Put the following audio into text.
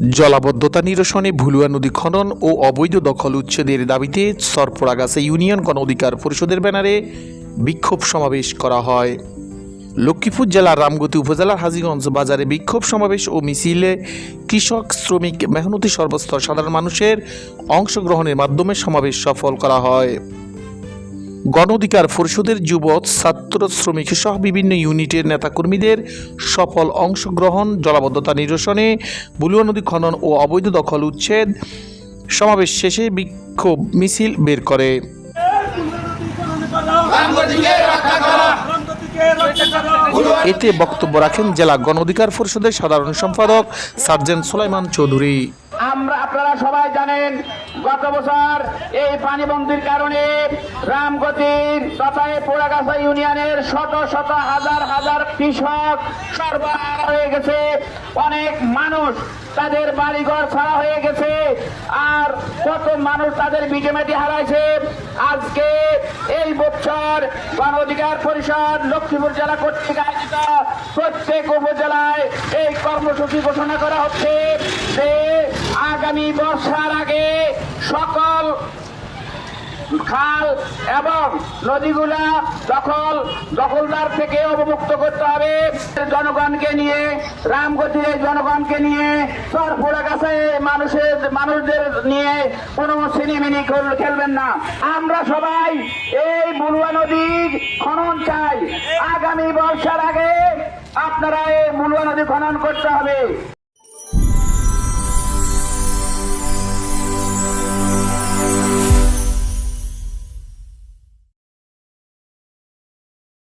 জলাবদ্ধতা নিরসনে ভুলুয়া নদী খনন ও অবৈধ দখল উচ্ছেদের দাবিতে সরপরাগাছা ইউনিয়ন গণ অধিকার পরিষদের ব্যানারে বিক্ষোভ সমাবেশ করা হয়। লক্ষ্মীপুর জেলার রামগতি উপজেলার হাজীগঞ্জ বাজারে বিক্ষোভ সমাবেশ ও মিছিলে কৃষক, শ্রমিক, মেহনতি সর্বস্তর সাধারণ মানুষের অংশগ্রহণের মাধ্যমে সমাবেশ সফল করা হয়। গণ অধিকার পরিষদের যুবক, ছাত্র, শ্রমিক সহ বিভিন্ন ইউনিটের নেতাকর্মীদের সফল অংশগ্রহণ, জলাবদ্ধতা নিরসনে বুলুয়া নদী খনন ও অবৈধ দখল উচ্ছেদ সমাবেশ শেষে বিক্ষোভ মিছিল বের করে। এতে বক্তব্য রাখেন জেলা গণ অধিকার পরিষদের সাধারণ সম্পাদক সার্জেন্ট সুলাইমান চৌধুরী। আমরা আপনারা সবাই জানেন গত বছর এই পানি পানিবন্দির কারণে রামগতির তথা পোড়াগাছা ইউনিয়নের শত শত হাজার হাজার কৃষক সর্বহারা হয়ে গেছে। অনেক মানুষ তাদের বাড়িঘর ছাড়া হয়ে গেছে। আর কত মানুষ তাদের বিজেমেটি হারাইছে। আজকে এই বছর গণ অধিকার পরিষদ লক্ষ্মীপুর জেলা কর্তৃক আয়োজিত প্রত্যেক উপজেলায় এই কর্মসূচি ঘোষণা করা হচ্ছে যে আগামী বর্ষার সকল খাল এবং নদীগুলা দখল, দখলদার থেকে অবমুক্ত করতে হবে। জনগণকে নিয়ে, রামগতির জনগণকে নিয়ে সরপুরা কাছে মানুষের, মানুষদের নিয়ে কোনো সিনেমিনি খেলবেন না। আমরা সবাই এই বুলুয়া নদীর খনন চাই। আগামী বর্ষার আগে আপনারা এই বুলুয়া নদী খনন করতে হবে।